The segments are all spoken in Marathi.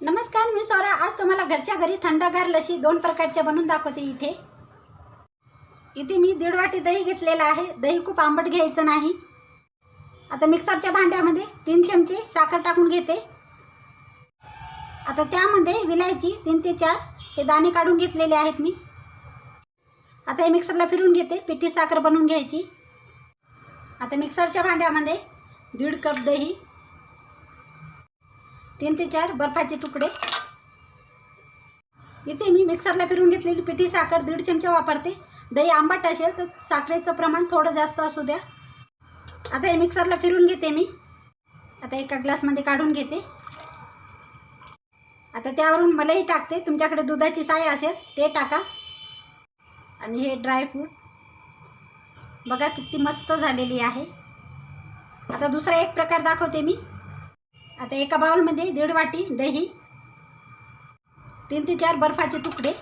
नमस्कार मी सौरा आज तुम्हाला घरच्या घरी थंडगार लशी दोन प्रकारच्या बनवून दाखवते इथे. इथे मी दीड वाटी दही घेतलेलं आहे. दही खूप आंबट घ्यायचं नाही. आता मिक्सरच्या भांड्यामध्ये तीन चमचे साखर टाकून घेते. आता त्यामध्ये विलायची तीन ते चार हे दाणे काढून घेतलेले आहेत मी. आता हे मिक्सरला फिरून घेते. पिठी साखर बनवून घ्यायची. आता मिक्सरच्या भांड्यामध्ये दीड कप दही तीन ते चार बर्फाचे तुकडे. इथे मी मिक्सरला फिरून घेतलेली पिठी साखर दीड चमचा वापरते. दही आंबट असेल तर साखरेचं प्रमाण थोडं जास्त असू द्या. आता हे मिक्सरला फिरून घेते मी. आता एका ग्लासमध्ये काढून घेते. आता त्यावरून मलाही टाकते. तुमच्याकडे दुधाची साय असेल ते टाका. आणि हे ड्रायफ्रूट बघा किती मस्त झालेली आहे. आता दुसरा एक प्रकार दाखवते मी. आता एका बाउलमध्ये दीड वाटी दही तीन ते चार बर्फाचे तुकडे.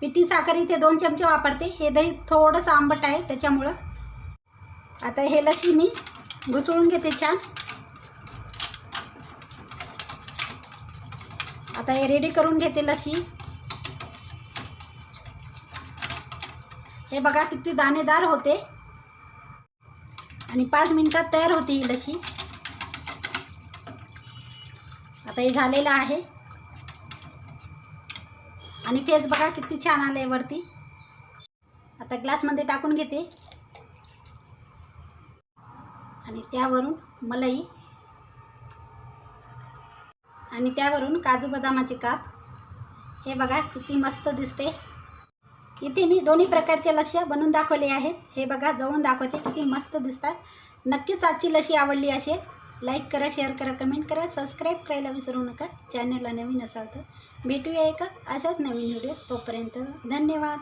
पिठी साखर इथे दोन चमचे वापरते. हे दही थोडंसं आंबट आहे त्याच्यामुळं. आता हे लसी मी घुसळून घेते छान. आता हे रेडी करून घेते लसी हे बघा किती दाणेदार होते. आणि पाच मिनटात तयार होते ही लसी आता हे झालेलं आहे. आणि फेस बघा किती छान आलं आहे वरती. आता ग्लासमध्ये टाकून घेते. आणि त्यावरून मलई. आणि त्यावरून काजू बदामाचे काप. हे बघा किती मस्त दिसते. इथे मी दोन्ही प्रकारच्या लस्या बनवून दाखवले आहेत. हे बघा जवळून दाखवते किती मस्त दिसतात. नक्कीच आजची लशी आवडली असेल. लाईक करा शेअर करा कमेंट करा सबस्क्राईब करायला विसरू नका. चॅनलला नवीन असाल तर भेटूया एका अशाच नवीन व्हिडिओ तोपर्यंत धन्यवाद.